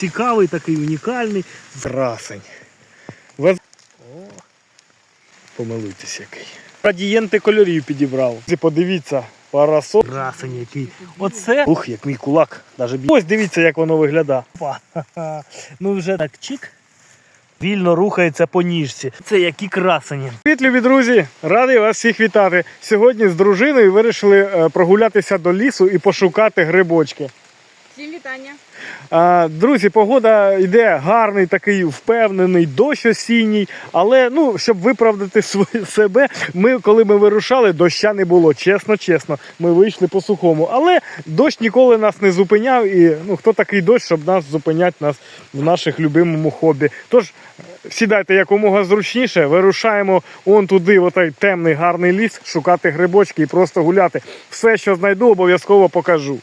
Цікавий такий, унікальний. Красень. Вез... О, помилуйтесь який. Градієнти кольорів підібрав. Подивіться, парасоль. Красень який. Оце. Ух, як мій кулак. Даже бі... Ось дивіться, як воно виглядає. Опа. Ну вже так чик. Вільно рухається по ніжці. Це які красені. Привіт, любі друзі! Радий вас всіх вітати. Сьогодні з дружиною вирішили е, прогулятися до лісу і пошукати грибочки. Всім вітання. А, Друзі, погода йде гарний, такий впевнений, дощ осінній. Але ну, щоб виправдати своє- себе, ми, коли ми вирушали, доща не було. Чесно, чесно. Ми вийшли по сухому. Але дощ ніколи нас не зупиняв. І ну, хто такий дощ, щоб нас зупиняти нас в наших любимому хобі. Тож сідайте якомога зручніше, вирушаємо он туди, в отой темний гарний ліс, шукати грибочки і просто гуляти. Все, що знайду, обов'язково покажу.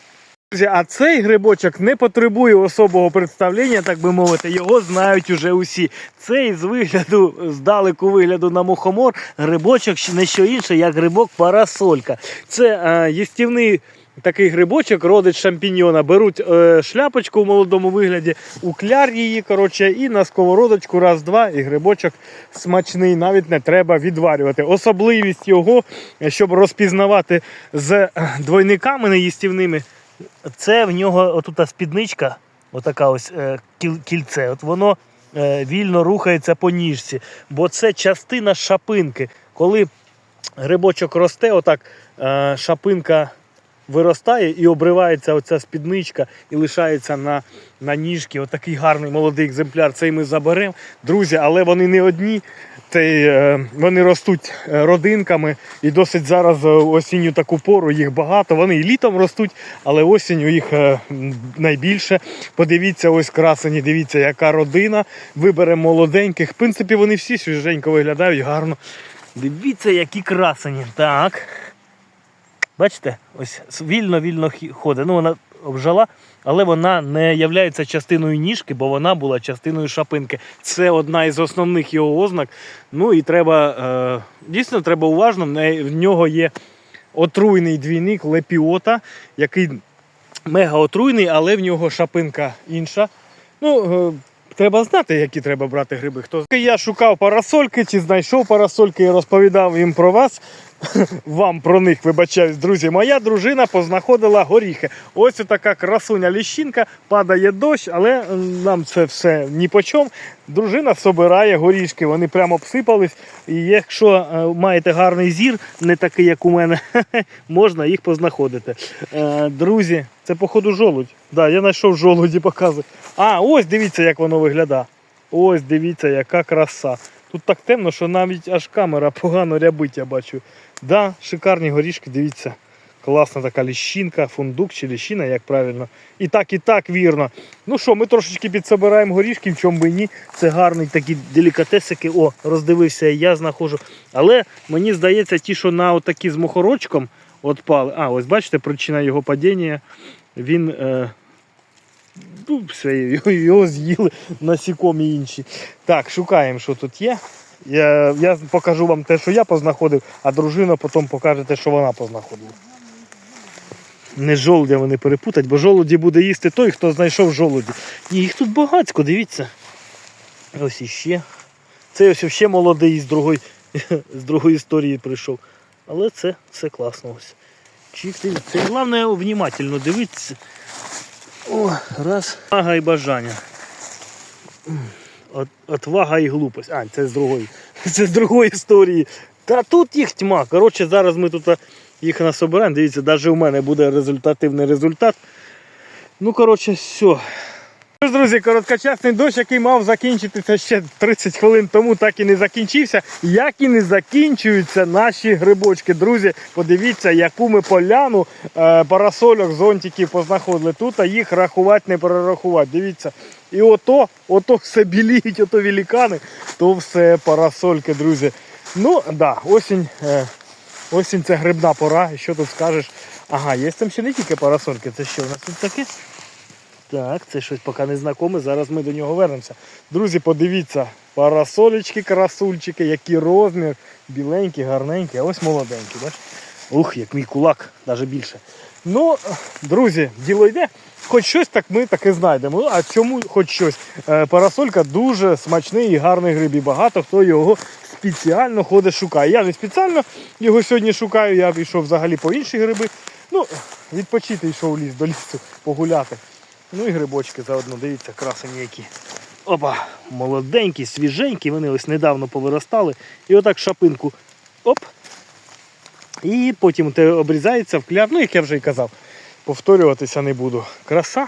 Друзі, а цей грибочок не потребує особого представлення, так би мовити. Його знають уже усі. Цей з вигляду, здалеку вигляду на мухомор, грибочок не що інше, як грибок парасолька. Це е, їстівний такий грибочок, родить шампіньйона. Беруть е, шляпочку в молодому вигляді, укляр її, коротше, і на сковородочку раз-два, і грибочок смачний, навіть не треба відварювати. Особливість його, щоб розпізнавати з двойниками неїстівними. Це в нього отута спідничка, отака ось е, кіл- кільце. От воно е, вільно рухається по ніжці, бо це частина шапинки. Коли грибочок росте, отак е, шапинка виростає і обривається оця спідничка і лишається на, на ніжці. Отакий гарний молодий екземпляр. Цей ми заберемо. Друзі, але вони не одні. Цей, е, вони ростуть е, родинками і досить зараз е, осінню таку пору їх багато. Вони і літом ростуть, але осінню їх е, найбільше. Подивіться, ось красені, дивіться, яка родина. Виберемо молоденьких. В принципі, вони всі свіженько виглядають гарно. Дивіться, які красені. Так. Бачите, ось вільно-вільно ходить. Ну, вона обжала, але вона не є частиною ніжки, бо вона була частиною шапинки. Це одна із основних його ознак. Ну і треба е, дійсно треба уважно. В нього є отруйний двійник лепіота, який мега отруйний, але в нього шапинка інша. Ну, е, Треба знати, які треба брати гриби. Хто я шукав парасольки, чи знайшов парасольки і розповідав їм про вас. Вам про них вибачаюсь, друзі. Моя дружина познаходила горіхи. Ось така красуня ліщинка, падає дощ, але нам це все ні по чому. Дружина собирає горішки, вони прямо обсипались. І якщо е, маєте гарний зір, не такий, як у мене, можна їх познаходити. Е, друзі, це походу жолудь. Да, я знайшов жолуді, показую. А, ось дивіться, як воно виглядає. Ось дивіться, яка краса. Тут так темно, що навіть аж камера погано рябить, я бачу. Да, шикарні горішки, дивіться. Класна така ліщинка, фундук чи ліщина, як правильно. І так, і так вірно. Ну що, ми трошечки підсобираємо горішки, в чому би ні. Це гарний такі делікатесики. О, роздивився, я знаходжу. Але мені здається, ті, що на отакі з мухорочком отпали. А, ось бачите, причина його падіння. Він. Е... Ну, все, його, з'їли насікомі інші. Так, шукаємо, що тут є. Я, я покажу вам те, що я познаходив, а дружина потім покаже те, що вона познаходила. Не з жолудями не перепутать, бо жолуді буде їсти той, хто знайшов жолуді. Ні, їх тут багацько, дивіться. Ось іще. Це ось ще молодий з другої, з другої історії прийшов. Але це все класно ось. Дивіться. Це головне внимательно дивитися. О, раз. Отвага і бажання. От, отвага і глупость. А, це з другої. Це з другої історії. Та тут їх тьма. Коротше, зараз ми тут їх насобираємо. Дивіться, навіть у мене буде результативний результат. Ну, коротше, все. Тож, друзі, короткочасний дощ, який мав закінчитися ще 30 хвилин тому, так і не закінчився. Як і не закінчуються наші грибочки. Друзі, подивіться, яку ми поляну е, парасольок, зонтиків познаходили. Тут а їх рахувати, не перерахувати. Дивіться. І ото, ото все біліють, ото великани, то все парасольки, друзі. Ну, да, осінь, е, осінь це грибна пора. Що тут скажеш? Ага, є там ще не тільки парасольки, це що у нас тут таке? Так, це щось поки не знакоме, зараз ми до нього вернемося. Друзі, подивіться, парасолечки, красульчики, який розмір, біленькі, гарненькі, а ось молоденькі, бачите? Ух, як мій кулак, навіть більше. Ну, друзі, діло йде. Хоч щось так ми таки знайдемо. А чому хоч щось? Е, Парасолька дуже смачний і гарний гриб. І багато хто його спеціально ходить шукає. Я не спеціально його сьогодні шукаю, я пішов взагалі по інші гриби. Ну, відпочити йшов ліс до лісу, погуляти. Ну і грибочки заодно, дивіться, красені які. Опа, молоденькі, свіженькі, вони ось недавно повиростали. І отак шапинку. Оп. І потім те обрізається в кляр. Ну, як я вже й казав, повторюватися не буду. Краса.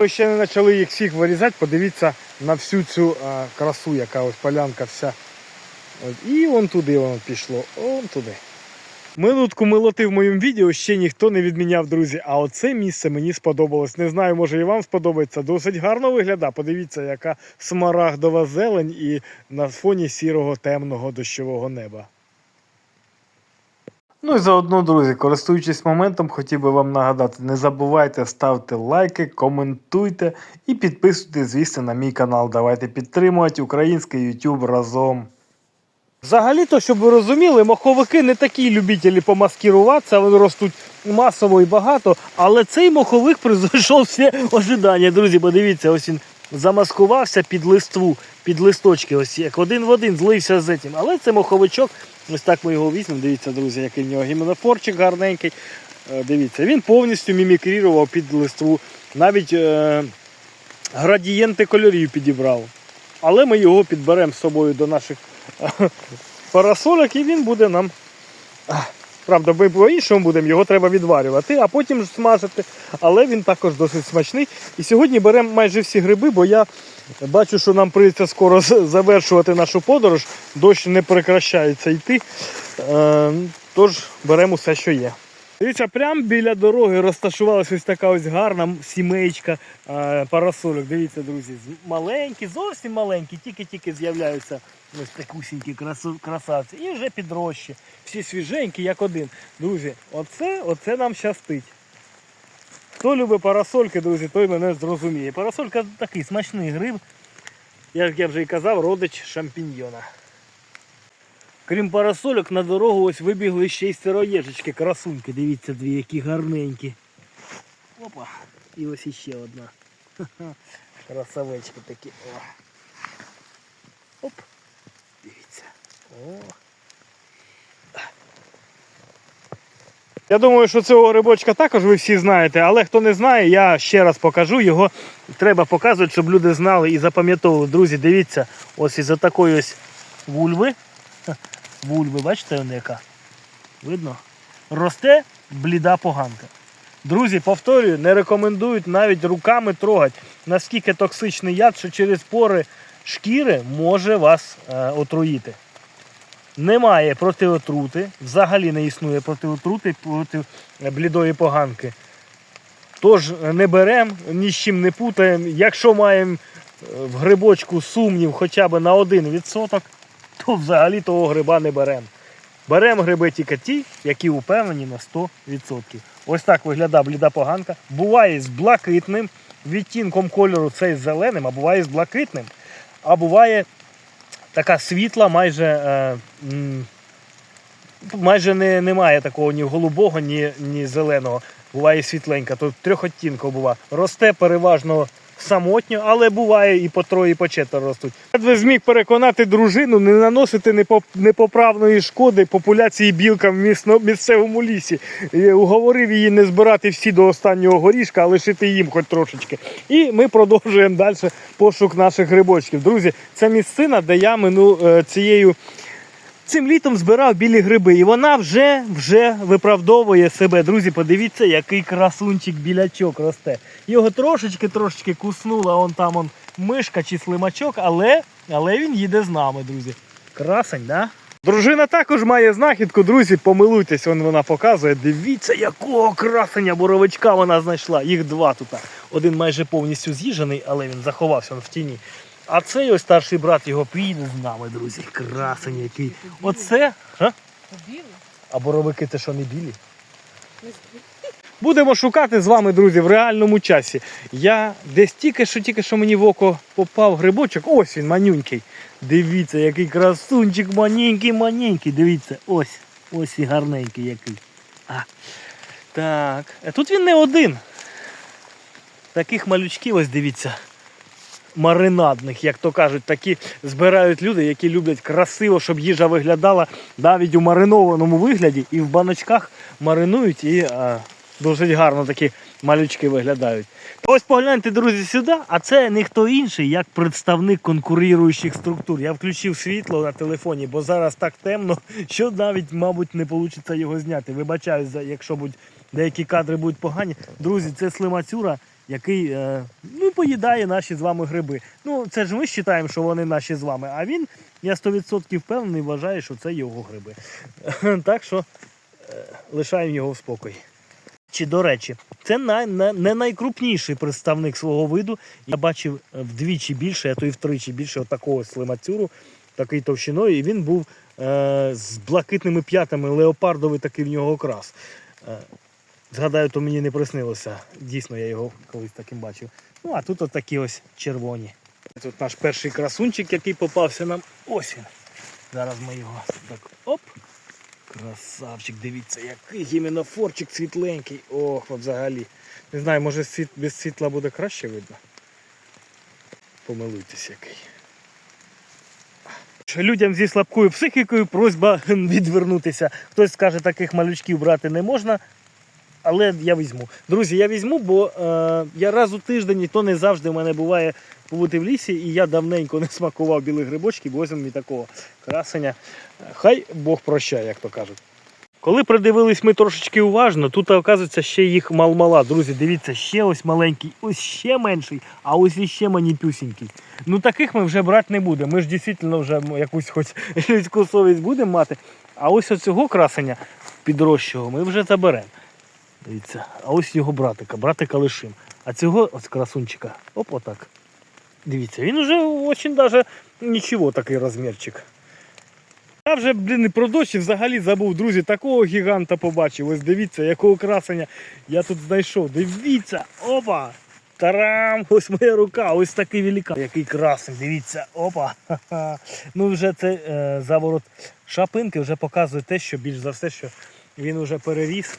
Ми ще не почали їх всіх вирізати, подивіться на всю цю а, красу, яка ось полянка вся. І вон туди воно пішло, вон туди. Минутку милоти в моєму відео ще ніхто не відміняв, друзі. А оце місце мені сподобалось. Не знаю, може і вам сподобається. Досить гарно виглядає. Подивіться, яка смарагдова зелень і на фоні сірого темного дощового неба. Ну і заодно, друзі, користуючись моментом, хотів би вам нагадати: не забувайте ставити лайки, коментуйте і підписуйтесь, звісно, на мій канал. Давайте підтримувати український YouTube разом. Взагалі-то, щоб ви розуміли, моховики не такі любителі помаскіруватися, вони ростуть масово і багато, але цей моховик пройшов всі ожидання. Друзі, подивіться, ось він замаскувався під листву, під листочки, ось як один в один злився з цим. Але це моховичок, ось так ми його візьмемо. Дивіться, друзі, який в нього гіменофорчик гарненький. Е, Дивіться, він повністю мімікрірував під листву. Навіть е, градієнти кольорів підібрав. Але ми його підберемо з собою до наших парасолок і він буде нам. Правда, ми по-іншому будемо, його треба відварювати, а потім смажити. Але він також досить смачний. І сьогодні беремо майже всі гриби, бо я бачу, що нам прийдеться скоро завершувати нашу подорож. Дощ не прекращається йти. Е, Тож беремо все, що є. Дивіться, прямо біля дороги розташувалася ось така ось гарна сімейка е. Дивіться, друзі, маленькі, зовсім маленькі, тільки-тільки з'являються ось такусінькі красавці. І вже підрощі. Всі свіженькі, як один. Друзі, оце, оце нам щастить. Хто любить парасольки, друзі, той мене зрозуміє. Парасолька такий смачний гриб, як я вже і казав, родич шампіньйона. Крім парасольок, на дорогу ось вибігли ще й сироєжечки, красуньки. Дивіться, дві, які гарненькі. Опа. І ось іще одна. Ха-ха. Красавечки такі. О. Оп. Дивіться. О. Я думаю, що цього грибочка також ви всі знаєте, але хто не знає, я ще раз покажу. Його треба показувати, щоб люди знали і запам'ятовували. Друзі, дивіться, ось із-за такої ось вульви. Вульви, бачите, вона яка? Видно? Росте бліда поганка. Друзі, повторюю, не рекомендують навіть руками трогати, наскільки токсичний яд, що через пори шкіри може вас е, отруїти. Немає протиотрути, взагалі не існує протиотрути проти блідої поганки. Тож е, не беремо, ні з чим не путаємо. Якщо маємо е, в грибочку сумнів хоча б на 1%, то взагалі того гриба не беремо. Беремо гриби тільки ті, які упевнені на 100%. Ось так виглядає бліда поганка. Буває з блакитним відтінком кольору цей зеленим, а буває з блакитним. А буває така світла, майже, е, майже не, немає такого ні голубого, ні, ні зеленого. Буває світленька, то трьох відтінків буває. Росте переважно самотньо, але буває і по троє, і по четверо ростуть. Ви зміг переконати дружину не наносити непоп- непоправної шкоди популяції білкам в місцевому лісі. Уговорив її не збирати всі до останнього горішка, а лишити їм хоч трошечки. І ми продовжуємо далі пошук наших грибочків. Друзі, це місцина, де я мину е, цією. Цим літом збирав білі гриби, і вона вже вже виправдовує себе. Друзі, подивіться, який красунчик білячок росте. Його трошечки-трошечки куснула он там он мишка чи слимачок, але, але він їде з нами, друзі. Красень, да? Дружина також має знахідку, друзі, помилуйтесь, вон вона показує. Дивіться, якого красення боровичка вона знайшла. Їх два тут. Один майже повністю з'їжений, але він заховався в тіні. А цей ось старший брат його піде з нами, друзі. Красень який. Оце. А? А боровики це що не білі? Будемо шукати з вами, друзі, в реальному часі. Я десь тільки що тільки що мені в око попав грибочок. Ось він, манюнький. Дивіться, який красунчик, маненький, маненький. Дивіться, ось. Ось і гарненький який. А. Так. А тут він не один. Таких малючків, ось дивіться. Маринадних, як то кажуть, такі збирають люди, які люблять красиво, щоб їжа виглядала навіть у маринованому вигляді, і в баночках маринують і а, досить гарно такі малючки виглядають. Ось погляньте, друзі, сюди, а це ніхто інший, як представник конкуруючих структур. Я включив світло на телефоні, бо зараз так темно, що навіть, мабуть, не вийде його зняти. Вибачаюсь, якщо будь, деякі кадри будуть погані. Друзі, це слимацюра, який е, ну, поїдає наші з вами гриби. Ну, це ж ми вважаємо, що вони наші з вами, а він, я 100% впевнений, вважає, що це його гриби. Так що е, лишаємо його в спокої. Чи до речі, це най, на- не найкрупніший представник свого виду. Я бачив е, вдвічі більше, а то і втричі більше отакого слимацюру, такий товщиною, і він був е, з блакитними п'ятами, леопардовий такий в нього окрас. Згадаю, то мені не приснилося. Дійсно, я його колись таким бачив. Ну, а тут от такі ось червоні. Тут наш перший красунчик, який попався нам. Ось він. Зараз ми його так оп. Красавчик, дивіться, який гіменофорчик світленький. Ох, взагалі. Не знаю, може світ, без світла буде краще видно. Помилуйтесь який. Людям зі слабкою психікою просьба відвернутися. Хтось скаже, таких малючків брати не можна. Але я візьму. Друзі, я візьму, бо е, я раз у тиждень, і то не завжди в мене буває побути в лісі, і я давненько не смакував білих грибочків, ось мені такого красення. Хай Бог прощає, як то кажуть. Коли придивились ми трошечки уважно, тут оказується ще їх мал-мала. Друзі, дивіться, ще ось маленький, ось ще менший, а ось іще маніпюсінький. Ну таких ми вже брати не будемо. Ми ж дійсно вже якусь хоч людську совість будемо мати. А ось оцього красення підрощого ми вже заберемо. Дивіться, а ось його братика, братика лишим. А цього ось красунчика, оп, отак. Дивіться, він вже очень даже нічого такий розмірчик. Я вже, блін, про дощ і взагалі забув, друзі, такого гіганта побачив. Ось дивіться, якого красення я тут знайшов. Дивіться, опа! Тарам! Ось моя рука, ось такий великан. Який красень, дивіться, опа! Ну вже це е, заворот шапинки вже показує те, що більш за все, що він вже переріс.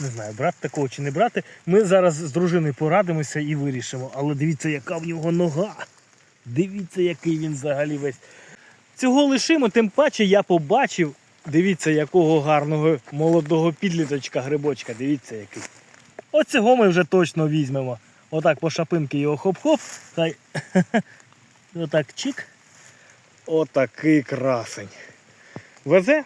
Не знаю, брати такого чи не брати. Ми зараз з дружиною порадимося і вирішимо. Але дивіться, яка в нього нога. Дивіться, який він взагалі весь. Цього лишимо, тим паче я побачив. Дивіться, якого гарного молодого підліточка грибочка. Дивіться який. Оцього ми вже точно візьмемо. Отак по шапинки його хоп-хоп. Хай. Отак чик. Отакий красень. Везе.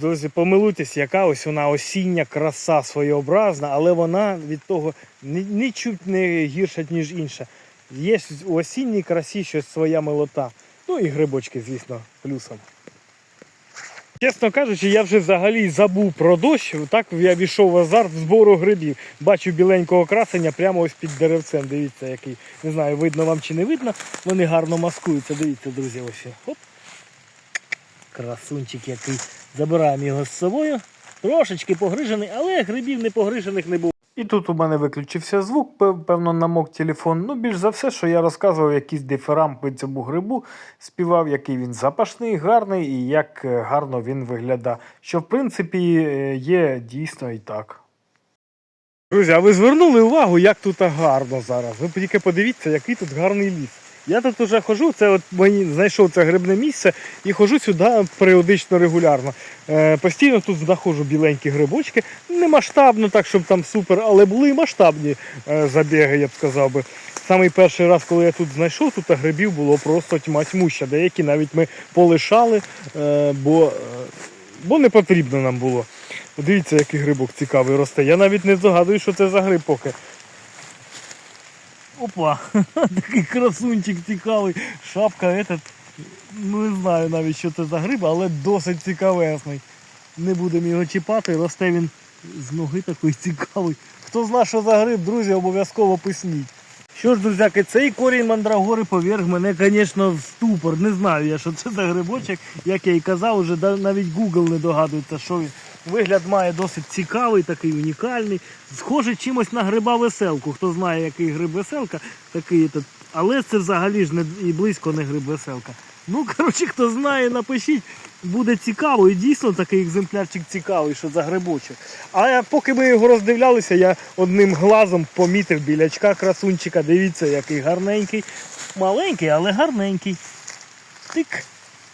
Друзі, помилуйтесь, яка ось вона осіння краса своєобразна, але вона від того нічуть не гірша, ніж інша. Є у осінній красі щось своя милота. Ну і грибочки, звісно, плюсом. Чесно кажучи, я вже взагалі забув про дощ. Так я війшов в азарт збору грибів. Бачу біленького красення прямо ось під деревцем. Дивіться, який. Не знаю, видно вам чи не видно. Вони гарно маскуються. Дивіться, друзі, ось. Оп. Красунчик який. Забираємо його з собою. Трошечки погрижений, але грибів не погрижених не було. І тут у мене виключився звук, певно, намок телефон. Ну, більш за все, що я розказував якісь дифирампи цьому грибу, співав, який він запашний, гарний і як е, гарно він виглядає. Що, в принципі, е, є дійсно і так. Друзі, а ви звернули увагу, як тут гарно зараз. Ви тільки подивіться, який тут гарний ліс. Я тут уже хожу, це от мені знайшов це грибне місце і хожу сюди періодично регулярно. Е, постійно тут знаходжу біленькі грибочки. Не масштабно, так, щоб там супер, але були і масштабні е, забіги, я б сказав би. Самий перший раз, коли я тут знайшов, тут грибів було просто тьма тьмуща. Деякі навіть ми полишали, е, бо, е, бо не потрібно нам було. Дивіться, який грибок цікавий росте. Я навіть не здогадую, що це за гриб поки. Опа, такий красунчик цікавий. Шапка этот. Ну не знаю навіть, що це за гриб, але досить цікавесний. Не будемо його чіпати, росте він з ноги такий цікавий. Хто знає, що за гриб, друзі, обов'язково писніть. Що ж, друзяки, цей корінь мандрагори поверг мене, звісно, в ступор. Не знаю я, що це за грибочок. Як я і казав, уже навіть Google не догадується, що він. Вигляд має досить цікавий, такий унікальний. Схоже чимось на гриба веселку. Хто знає, який гриб веселка, такий Але це взагалі ж не і близько не гриб веселка. Ну, коротше, хто знає, напишіть. Буде цікаво, і дійсно такий екземплярчик цікавий, що за грибочок. А поки ми його роздивлялися, я одним глазом помітив білячка красунчика. Дивіться, який гарненький. Маленький, але гарненький. Тик.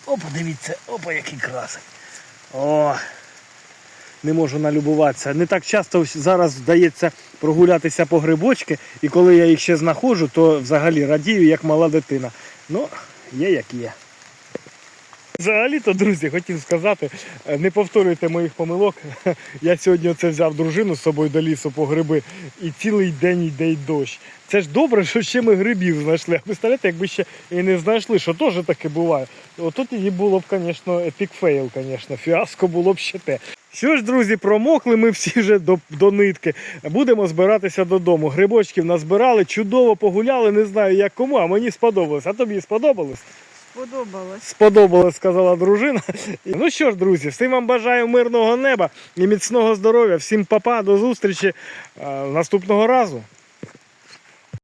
Опа, дивіться, опа, який красень. О, не можу налюбуватися. Не так часто зараз вдається прогулятися по грибочки, і коли я їх ще знаходжу, то взагалі радію, як мала дитина. Ну, є як є. Взагалі-то, друзі, хотів сказати, е, не повторюйте моїх помилок. Я сьогодні оце взяв дружину з собою до лісу по гриби, і цілий день йде й дощ. Це ж добре, що ще ми грибів знайшли. А представляєте, якби ще і не знайшли, що теж таке буває. Отут її було б, звісно, епік фейл, звісно, фіаско було б ще те. Що ж, друзі, промокли ми всі вже до, до нитки. Будемо збиратися додому. Грибочків назбирали, чудово погуляли, не знаю як кому, а мені сподобалось. А тобі сподобалось? Сподобалось. сподобалось, сказала дружина. Ну що ж, друзі, всім вам бажаю мирного неба і міцного здоров'я. Всім папа, до зустрічі е, наступного разу.